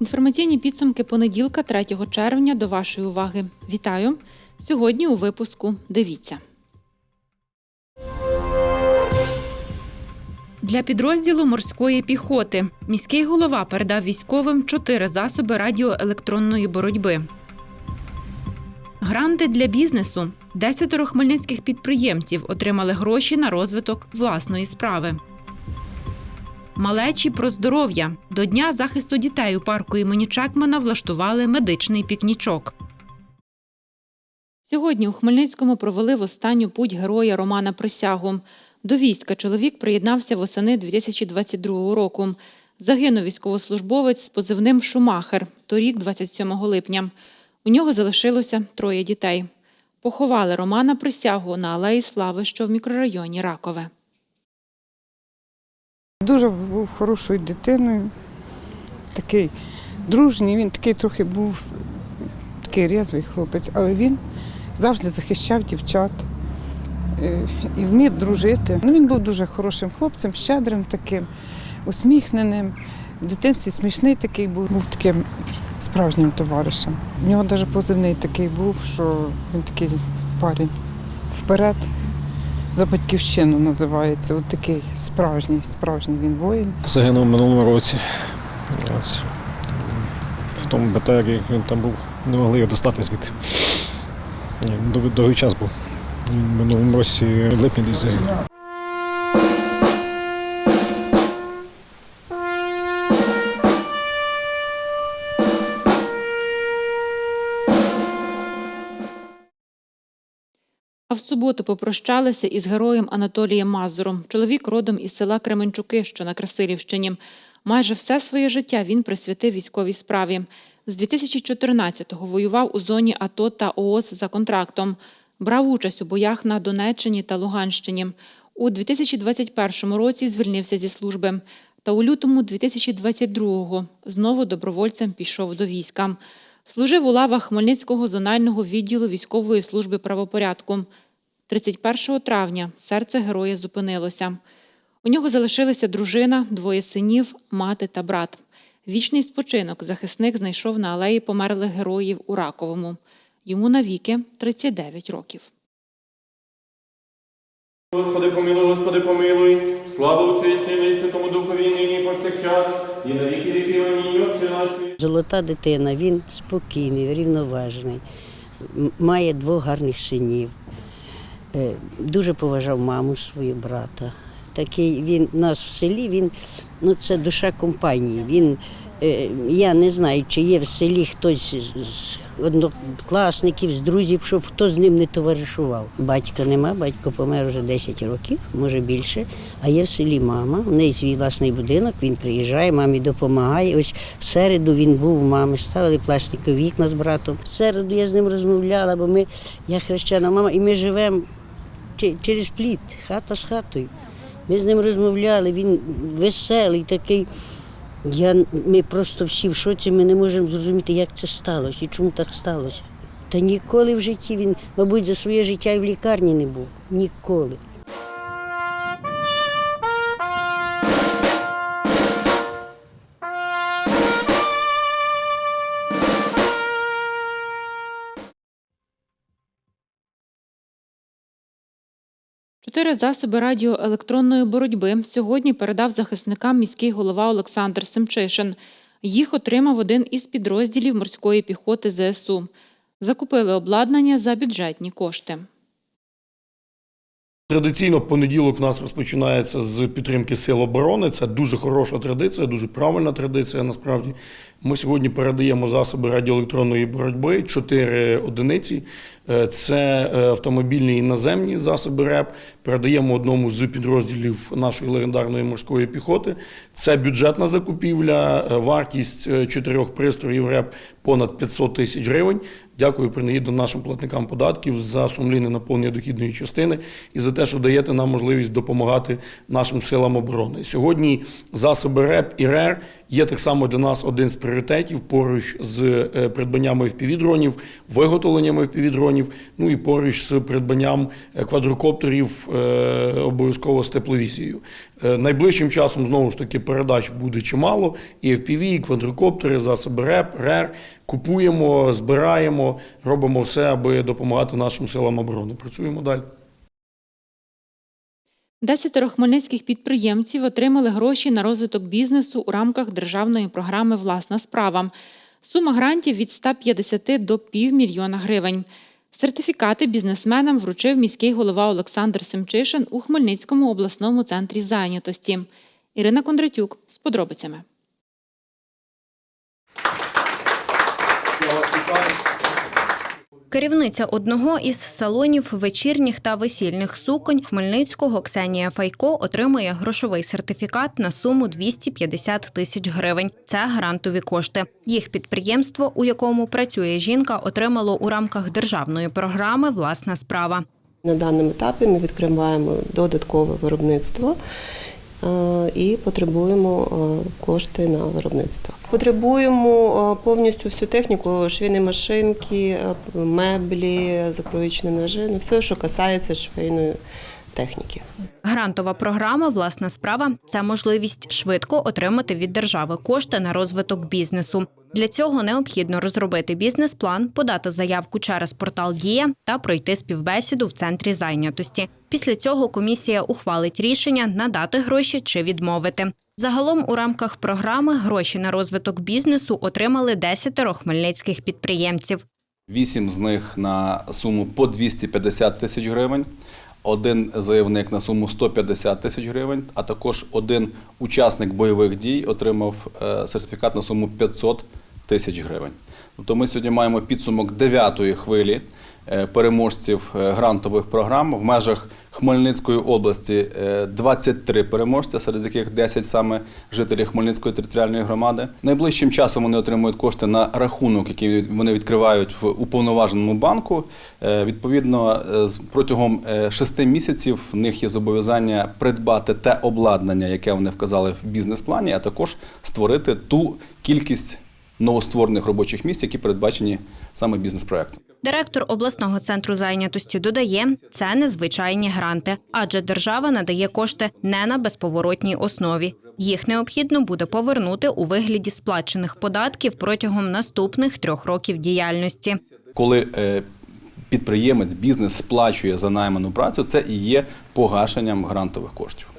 Інформаційні підсумки понеділка, 3 червня, до вашої уваги. Вітаю! Сьогодні у випуску дивіться. Для підрозділу морської піхоти міський голова передав військовим чотири засоби радіоелектронної боротьби. Гранти для бізнесу. Десятеро хмельницьких підприємців отримали гроші на розвиток власної справи. Малечі про здоров'я. До Дня захисту дітей у парку імені Чекмана влаштували медичний пікнічок. Сьогодні у Хмельницькому провели в останню путь героя Романа Присягу. До війська чоловік приєднався восени 2022 року. Загинув військовослужбовець з позивним Шумахер торік, 27 липня. У нього залишилося троє дітей. Поховали Романа Присягу на Алеї Слави, що в мікрорайоні Ракове. Дуже був хорошою дитиною, такий дружній, він такий трохи був такий різвий хлопець, але він завжди захищав дівчат і вмів дружити. Ну, він був дуже хорошим хлопцем, щедрим таким, усміхненим. В дитинстві смішний такий був, був таким справжнім товаришем. У нього навіть позивний такий був, що він такий парень вперед за батьківщину називається. От такий справжній, справжній він воїн. Загинув минулому році. В тому БТРі він там був, не могли його достати звідти. Довгий час був. В минулому році липні десь. А в суботу попрощалися із героєм Анатолієм Мазуром. Чоловік родом із села Кременчуки, що на Красилівщині. Майже все своє життя він присвятив військовій справі. З 2014-го воював у зоні АТО та ООС за контрактом. Брав участь у боях на Донеччині та Луганщині. У 2021 році звільнився зі служби. Та у лютому 2022-го знову добровольцем пішов до війська. Служив у лавах Хмельницького зонального відділу військової служби правопорядку. 31 травня серце героя зупинилося. У нього залишилися дружина, двоє синів, мати та брат. Вічний спочинок захисник знайшов на алеї померлих героїв у Раковому. Йому навіки 39 років. Господи, помилуй, Господи, помилуй, слава Отцю і Сину і Святому Духові, і нині повсякчас, і на віки віків. Амінь. Отче наш, Золота дитина, він спокійний, рівноважний, має двох гарних синів. Е, Дуже поважав маму свою брата. Такий він у нас в селі, він ну це душа компанії. Він е, я не знаю, чи є в селі хтось з однокласників, з друзів, щоб хто з ним не товаришував. Батька нема, батько помер вже 10 років, може більше. А є в селі мама. У неї свій власний будинок, він приїжджає, мамі допомагає. Ось в середу він був у мами, ставили пластикові вікна з братом. В середу я з ним розмовляла, бо ми, я хрещена мама, і ми живемо через плід, хата з хатою. Ми з ним розмовляли, він веселий такий. Я, ми просто всі в шоці, ми не можемо зрозуміти, як це сталося і чому так сталося. Та ніколи в житті він, мабуть, за своє життя і в лікарні не був. Ніколи. Чотири засоби радіоелектронної боротьби сьогодні передав захисникам міський голова Олександр Семчишин. Їх отримав один із підрозділів морської піхоти ЗСУ. Закупили обладнання за бюджетні кошти. Традиційно понеділок у нас розпочинається з підтримки сил оборони. Це дуже хороша традиція, дуже правильна традиція. Насправді ми сьогодні передаємо засоби радіоелектронної боротьби, чотири одиниці Е, Це е, автомобільні і наземні засоби РЕП. Передаємо одному з підрозділів нашої легендарної морської піхоти. Це бюджетна закупівля, е, вартість чотирьох пристроїв РЕП понад 500 тисяч гривень. Дякую принагідно нашим платникам податків за сумлінне наповнення дохідної частини і за те, що даєте нам можливість допомагати нашим силам оборони. Сьогодні засоби РЕП і РЕР є так само для нас один з пріоритетів поруч з е, придбаннями впівдронів, виготовленнями впівдронів, ну і поруч з придбанням е, квадрокоптерів е, обов'язково з тепловізією. Найближчим часом знову ж таки передач буде чимало. І FPV, і квадрокоптери, засоби РЕП, РЕР. Купуємо, збираємо, робимо все, аби допомагати нашим силам оборони. Працюємо далі. Десятеро хмельницьких підприємців отримали гроші на розвиток бізнесу у рамках державної програми Власна справа. Сума грантів від 150 до півмільйона гривень. Сертифікати бізнесменам вручив міський голова Олександр Семчишин у Хмельницькому обласному центрі зайнятості. Ірина Кондратюк з подробицями. Керівниця одного із салонів вечірніх та весільних суконь Хмельницького Ксенія Файко отримує грошовий сертифікат на суму 250 тисяч гривень. Це грантові кошти. Їх підприємство, у якому працює жінка, отримало у рамках державної програми Власна справа. На даному етапі ми відкриваємо додаткове виробництво і потребуємо е, кошти на виробництво. Потребуємо е, повністю всю техніку, швейні машинки, е, меблі, закроючні ножи, ну все, що касається швейної техніки. Грантова програма Власна справа це можливість швидко отримати від держави кошти на розвиток бізнесу. Для цього необхідно розробити бізнес-план, подати заявку через портал Дія та пройти співбесіду в центрі зайнятості. Після цього комісія ухвалить рішення надати гроші чи відмовити. Загалом у рамках програми гроші на розвиток бізнесу отримали десятеро хмельницьких підприємців. Вісім з них на суму по 250 тисяч гривень, один заявник на суму 150 тисяч гривень, а також один учасник бойових дій отримав е, сертифікат на суму 500 тисяч гривень. Тобто ми сьогодні маємо підсумок дев'ятої хвилі переможців е, грантових програм в межах Хмельницької області е, 23 переможця, серед яких 10 саме жителі Хмельницької територіальної громади. Найближчим часом вони отримують кошти на рахунок, який вони відкривають в уповноваженому банку. Е, Відповідно, е, протягом 6 місяців в них є зобов'язання придбати те обладнання, яке вони вказали в бізнес-плані, а також створити ту кількість новостворених робочих місць, які передбачені саме бізнес-проектом. Директор обласного центру зайнятості додає, це незвичайні гранти, адже держава надає кошти не на безповоротній основі. Їх необхідно буде повернути у вигляді сплачених податків протягом наступних трьох років діяльності. Коли е, підприємець, бізнес сплачує за найману працю, це і є погашенням грантових коштів.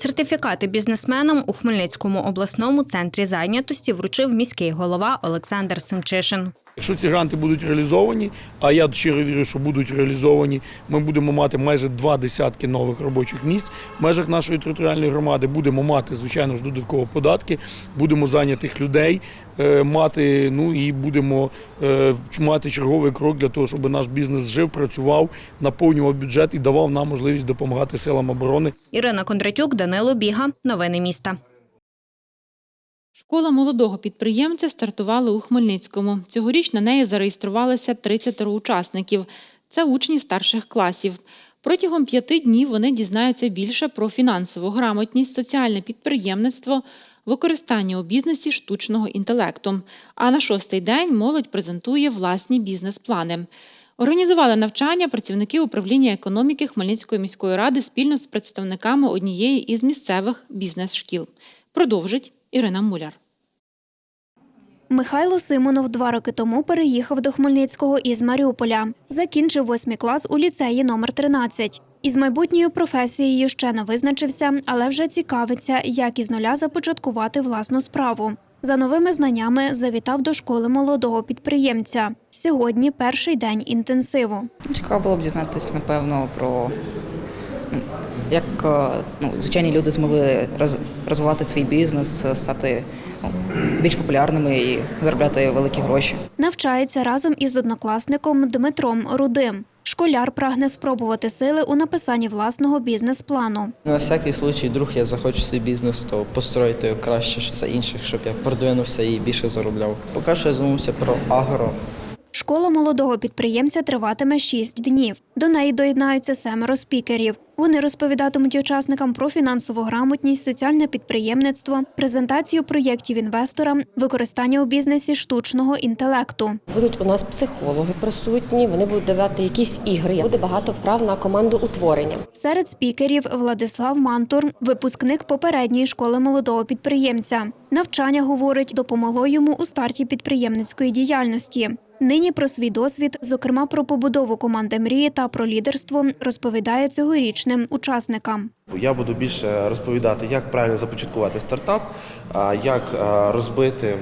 Сертифікати бізнесменам у Хмельницькому обласному центрі зайнятості вручив міський голова Олександр Семчишин. Якщо ці гранти будуть реалізовані, а я щиро вірю, що будуть реалізовані, ми будемо мати майже два десятки нових робочих місць в межах нашої територіальної громади. Будемо мати, звичайно ж, додатково податки, будемо зайнятих людей е, мати. Ну і будемо е, мати черговий крок для того, щоб наш бізнес жив, працював, наповнював бюджет і давав нам можливість допомагати силам оборони. Ірина Кондратюк, Данило Біга. Новини міста. Школа молодого підприємця стартувала у Хмельницькому. Цьогоріч на неї зареєструвалося 30 учасників. Це учні старших класів. Протягом п'яти днів вони дізнаються більше про фінансову грамотність, соціальне підприємництво, використання у бізнесі штучного інтелекту. А на шостий день молодь презентує власні бізнес-плани. Організували навчання працівники управління економіки Хмельницької міської ради спільно з представниками однієї із місцевих бізнес-шкіл. Продовжить Ірина Муляр. Михайло Симонов два роки тому переїхав до Хмельницького із Маріуполя. Закінчив восьмий клас у ліцеї номер 13. Із майбутньою професією ще не визначився, але вже цікавиться, як із нуля започаткувати власну справу. За новими знаннями завітав до школи молодого підприємця. Сьогодні перший день інтенсиву. Цікаво було б дізнатися, напевно, про як е, ну, звичайні люди змогли роз- розвивати свій бізнес, е, стати ну, більш популярними і заробляти великі гроші. Навчається разом із однокласником Дмитром Рудим. Школяр прагне спробувати сили у написанні власного бізнес-плану. На всякий случай, вдруг я захочу свій бізнес, то построїти його краще що за інших, щоб я продвинувся і більше заробляв. Поки що я звернувся про агро. Школа молодого підприємця триватиме 6 днів. До неї доєднаються семеро спікерів. Вони розповідатимуть учасникам про фінансову грамотність, соціальне підприємництво, презентацію проєктів інвесторам, використання у бізнесі штучного інтелекту. Будуть у нас психологи присутні, вони будуть давати якісь ігри. Буде багато вправ на команду утворення. Серед спікерів Владислав Мантур, випускник попередньої школи молодого підприємця. Навчання, говорить, допомогло йому у старті підприємницької діяльності. Нині про свій досвід, зокрема про побудову команди мрії та про лідерство, розповідає цьогорічним учасникам. Я буду більше розповідати, як правильно започаткувати стартап, як розбити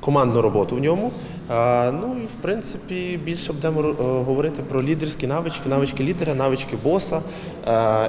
командну роботу в ньому. Ну і в принципі більше будемо е, говорити про лідерські навички, навички лідера, навички боса,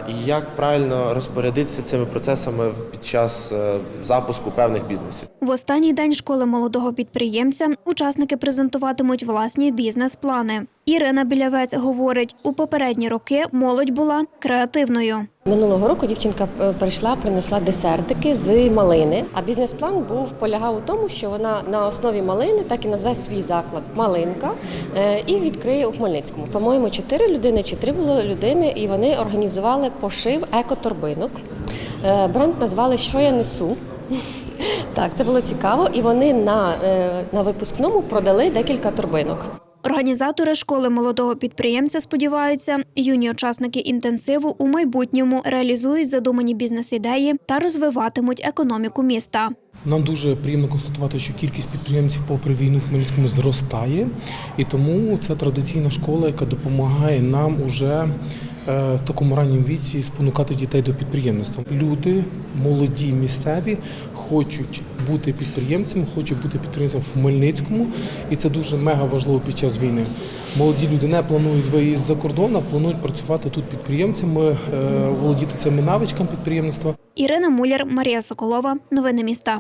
і як правильно розпорядитися цими процесами під час е, запуску певних бізнесів. В останній день школи молодого підприємця учасники презентуватимуть власні бізнес-плани. Ірина Білявець говорить, у попередні роки молодь була креативною. Минулого року дівчинка е, прийшла, принесла десертики з малини. А бізнес-план був полягав у тому, що вона на основі малини так і назве свій заклад Малинка е, і відкриє у Хмельницькому. По-моєму, чотири людини чи три було людини, і вони організували пошив екоторбинок. Е, Бренд назвали Що я несу. Так, це було цікаво, і вони на, на випускному продали декілька торбинок. Організатори школи молодого підприємця сподіваються, юні учасники інтенсиву у майбутньому реалізують задумані бізнес-ідеї та розвиватимуть економіку міста. Нам дуже приємно констатувати, що кількість підприємців попри війну в Хмельницькому зростає, і тому це традиційна школа, яка допомагає нам уже в такому ранньому віці спонукати дітей до підприємництва. Люди молоді, місцеві хочуть бути підприємцями, хочуть бути підприємцями в Хмельницькому, і це дуже мега важливо під час війни. Молоді люди не планують виїзд за кордон, а планують працювати тут підприємцями, е, володіти цими навичками підприємництва. Ірина Муляр, Марія Соколова. Новини міста.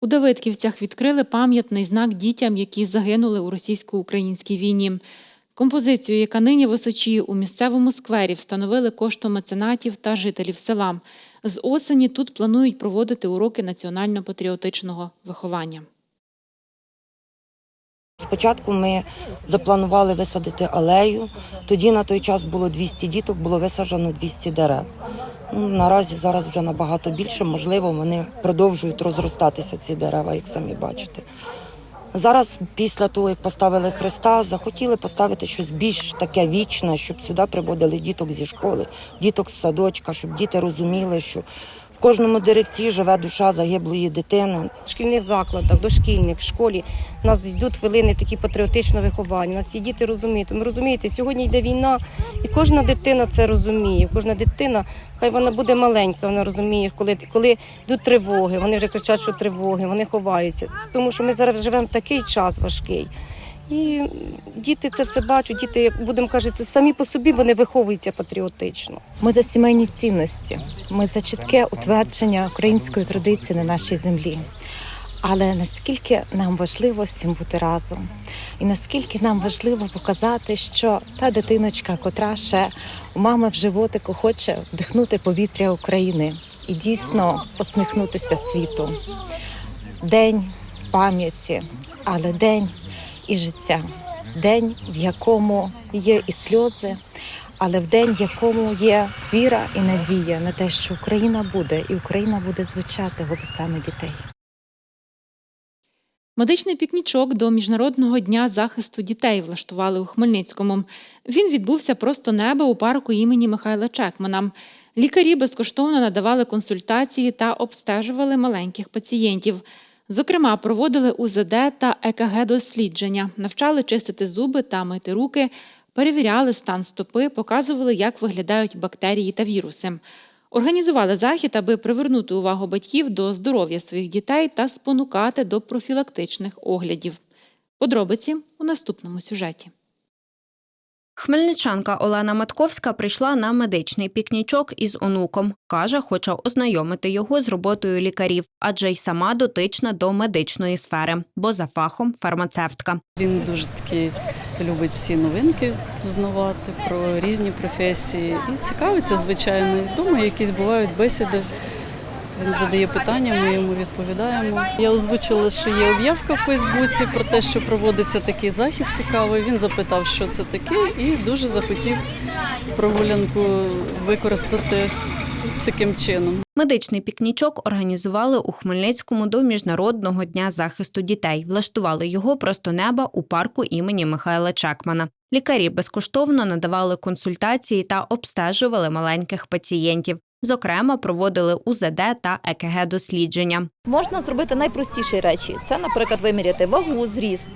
У Давидківцях відкрили пам'ятний знак дітям, які загинули у російсько-українській війні. Композицію, яка нині височіє у місцевому сквері, встановили коштом меценатів та жителів села. З осені тут планують проводити уроки національно-патріотичного виховання. Спочатку ми запланували висадити алею. Тоді на той час було 200 діток, було висаджено 200 дерев. Ну, наразі зараз вже набагато більше, можливо, вони продовжують розростатися ці дерева, як самі бачите. Зараз, після того, як поставили Христа, захотіли поставити щось більш таке вічне, щоб сюди приводили діток зі школи, діток з садочка, щоб діти розуміли, що в кожному деревці живе душа загиблої дитини. В шкільних закладах, дошкільних, в школі нас йдуть хвилини такі патріотичного виховання. Нас всі діти розуміють. Ви розумієте, сьогодні йде війна, і кожна дитина це розуміє. Кожна дитина, хай вона буде маленька, вона розуміє, коли, коли йдуть тривоги, вони вже кричать, що тривоги, вони ховаються. Тому що ми зараз живемо такий час важкий. І діти це все бачать, діти, як будемо казати, самі по собі вони виховуються патріотично. Ми за сімейні цінності, ми за чітке утвердження української традиції на нашій землі. Але наскільки нам важливо всім бути разом, і наскільки нам важливо показати, що та дитиночка, котра ще у мами в животику хоче вдихнути повітря України і дійсно посміхнутися світу. День пам'яті, але день і життя, день, в якому є і сльози, але в день, в якому є віра і надія на те, що Україна буде, і Україна буде звучати голосами дітей. Медичний пікнічок до Міжнародного дня захисту дітей влаштували у Хмельницькому. Він відбувся просто неба у парку імені Михайла Чекмана. Лікарі безкоштовно надавали консультації та обстежували маленьких пацієнтів. Зокрема, проводили УЗД та ЕКГ-дослідження, навчали чистити зуби та мити руки, перевіряли стан стопи, показували, як виглядають бактерії та віруси. Організували захід, аби привернути увагу батьків до здоров'я своїх дітей та спонукати до профілактичних оглядів. Подробиці у наступному сюжеті. Хмельничанка Олена Матковська прийшла на медичний пікнічок із онуком. Каже, хоче ознайомити його з роботою лікарів, адже й сама дотична до медичної сфери, бо за фахом фармацевтка. Він дуже таки любить всі новинки познавати про різні професії і цікавиться, звичайно. Думаю, якісь бувають бесіди. Він задає питання, ми йому відповідаємо. Я озвучила, що є об'явка в Фейсбуці про те, що проводиться такий захід цікавий. Він запитав, що це таке, і дуже захотів прогулянку використати з таким чином. Медичний пікнічок організували у Хмельницькому до Міжнародного дня захисту дітей. Влаштували його просто неба у парку імені Михайла Чекмана. Лікарі безкоштовно надавали консультації та обстежували маленьких пацієнтів. Зокрема, проводили УЗД та ЕКГ дослідження. Можна зробити найпростіші речі. Це, наприклад, виміряти вагу, зріст.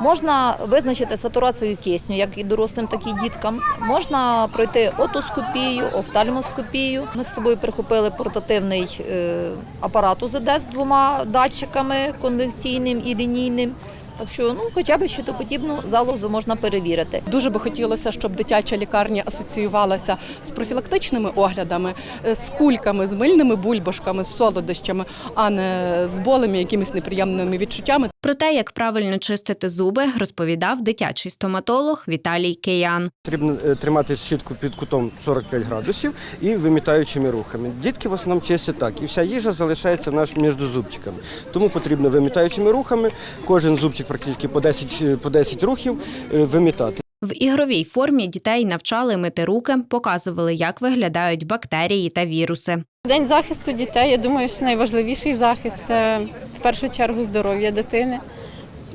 Можна визначити сатурацію кисню, як і дорослим, так і діткам. Можна пройти отоскопію, офтальмоскопію. Ми з собою прихопили портативний е, апарат УЗД з двома датчиками конвекційним і лінійним. Так що, ну, хоча б щитоподібну залозу можна перевірити. Дуже би хотілося, щоб дитяча лікарня асоціювалася з профілактичними оглядами, е, з кульками, з мильними бульбашками, з солодощами, а не з болем, якимись неприємними відчуттями. Про те, як правильно чистити зуби, розповідав дитячий стоматолог Віталій Киян. Потрібно е, тримати щітку під кутом 45 градусів і вимітаючими рухами. Дітки в основному чистять так, і вся їжа залишається наш між зубчиками. Тому потрібно вимітаючими рухами, кожен зубчик практично по 10, е, по 10 рухів е, вимітати. В ігровій формі дітей навчали мити руки, показували, як виглядають бактерії та віруси. День захисту дітей, я думаю, що найважливіший захист це в першу чергу здоров'я дитини,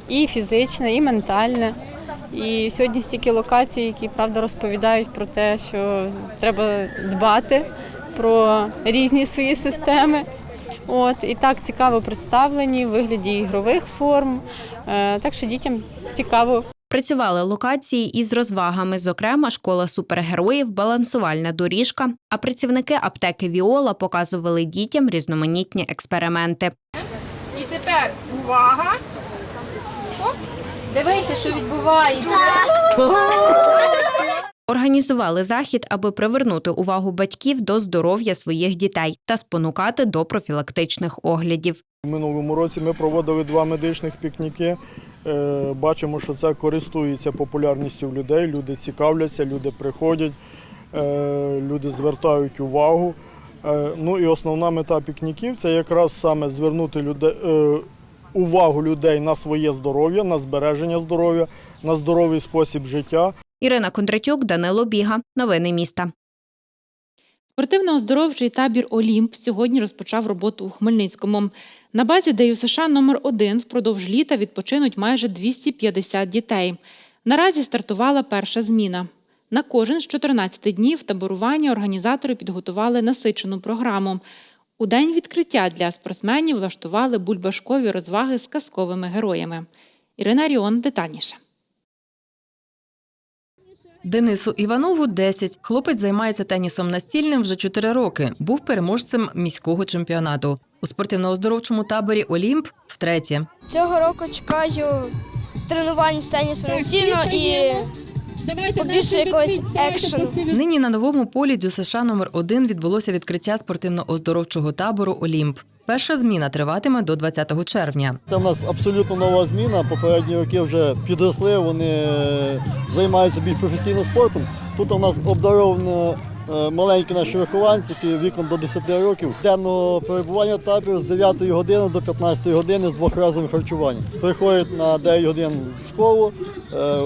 і фізичне, і ментальне. І сьогодні стільки локацій, які правда розповідають про те, що треба дбати про різні свої системи. От і так цікаво представлені в вигляді ігрових форм. Е, Так що дітям цікаво Працювали локації із розвагами, зокрема, школа супергероїв, балансувальна доріжка. А працівники аптеки Віола показували дітям різноманітні експерименти. І тепер увага. Дивися, що відбувається. Організували захід, аби привернути увагу батьків до здоров'я своїх дітей та спонукати до профілактичних оглядів. У минулому році ми проводили два медичних пікніки. Е, Бачимо, що це користується популярністю людей. Люди цікавляться, люди приходять, е, люди звертають увагу. Е, Ну і основна мета пікніків це якраз саме звернути людей, увагу людей на своє здоров'я, на збереження здоров'я, на здоровий спосіб життя. Ірина Кондратюк, Данило Біга. Новини міста. Спортивно-оздоровчий табір Олімп сьогодні розпочав роботу у Хмельницькому. На базі ДЮСШ США номер 1 впродовж літа відпочинуть майже 250 дітей. Наразі стартувала перша зміна. На кожен з 14 днів таборування організатори підготували насичену програму. У день відкриття для спортсменів влаштували бульбашкові розваги з казковими героями. Ірина Ріон детальніше. Денису Іванову 10. Хлопець займається тенісом настільним вже 4 роки. Був переможцем міського чемпіонату. У спортивно-оздоровчому таборі Олімп втретє. Цього року чекаю тренувань з тенісу настільно і побільше якогось екшену. Нині на новому полі ДЮСШ номер 1 відбулося відкриття спортивно-оздоровчого табору Олімп. Перша зміна триватиме до 20 червня. Це в нас абсолютно нова зміна. Попередні роки вже підросли, вони займаються більш професійним спортом. Тут у нас обдаровано е, маленькі наші вихованці, які віком до 10 років. Денного перебування табору з 9 години до 15 години з двохразовим харчуванням. Приходять на 9 годин в школу, е,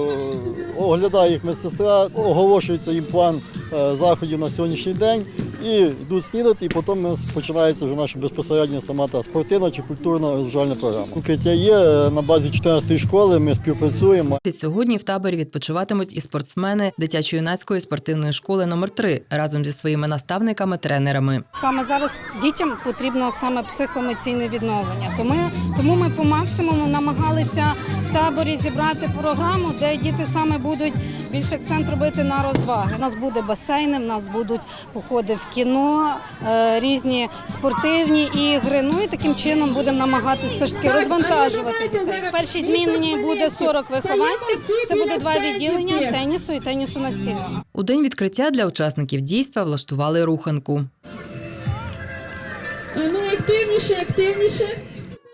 оглядає їх медсестра, оголошується їм план е, заходів на сьогоднішній день і йдуть снідати, і потім ми- починається вже наша безпосередня сама та спортивна чи культурна розважальна програма. Укриття є е, на базі 14-ї школи. Ми співпрацюємо. Сьогодні в таборі відпочиватимуть і спортсмени дитячо-юнацької спортивної школи номер 3 разом зі своїми наставниками-тренерами. Саме зараз дітям потрібно саме психоемоційне відновлення. Тому, тому ми по максимуму намагалися в таборі зібрати програму, де діти саме будуть більше акцент робити на розваги. У нас буде басейни, в нас будуть походи в кіно, е, різні спортивні ігри. Ну і таким чином будемо намагатися все ж таки розвантажувати дітей. В першій буде 40 вихованців. Це буде два відділення тенісу і тенісу настільного. У день відкриття для учасників дійства влаштували руханку. Ну, активніше, активніше.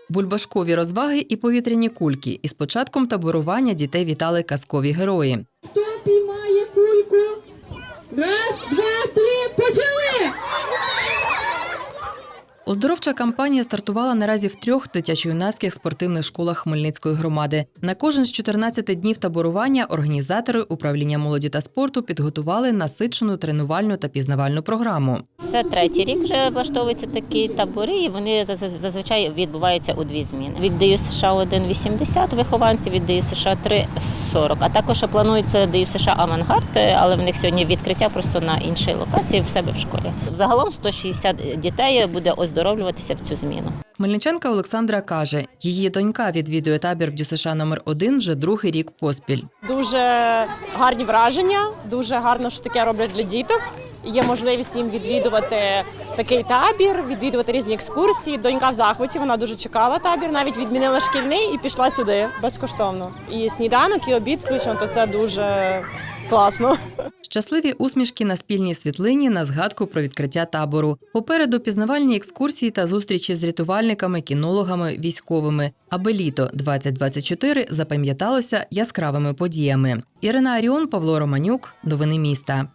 Бульбашкові розваги і повітряні кульки. Із початком таборування дітей вітали казкові герої. Хто піймає кульку? Раз, два, три, почали! Оздоровча кампанія стартувала наразі в трьох дитячо-юнацьких спортивних школах Хмельницької громади. На кожен з 14 днів таборування організатори управління молоді та спорту підготували насичену тренувальну та пізнавальну програму. Це третій рік вже влаштовуються такі табори, і вони зазвичай відбуваються у дві зміни. Віддаю США 1 80 вихованців, віддаю США 3 40. А також планується даю США Авангард, але в них сьогодні відкриття просто на іншій локації в себе в школі. Загалом 160 дітей буде оздоровлюватися в цю зміну. Хмельничанка Олександра каже, її донька відвідує табір в ДЮСШ номер 1 вже другий рік поспіль. Дуже гарні враження, дуже гарно, що таке роблять для діток. Є можливість їм відвідувати такий табір, відвідувати різні екскурсії. Донька в захваті, вона дуже чекала табір, навіть відмінила шкільний і пішла сюди безкоштовно. І сніданок, і обід включно, то це дуже класно. Щасливі усмішки на спільній світлині на згадку про відкриття табору. Попереду пізнавальні екскурсії та зустрічі з рятувальниками, кінологами, військовими, аби літо 2024 запам'яталося яскравими подіями. Ірина Аріон, Павло Романюк. Новини міста.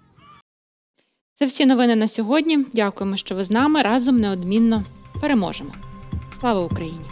Це всі новини на сьогодні. Дякуємо, що ви з нами. Разом неодмінно переможемо. Слава Україні!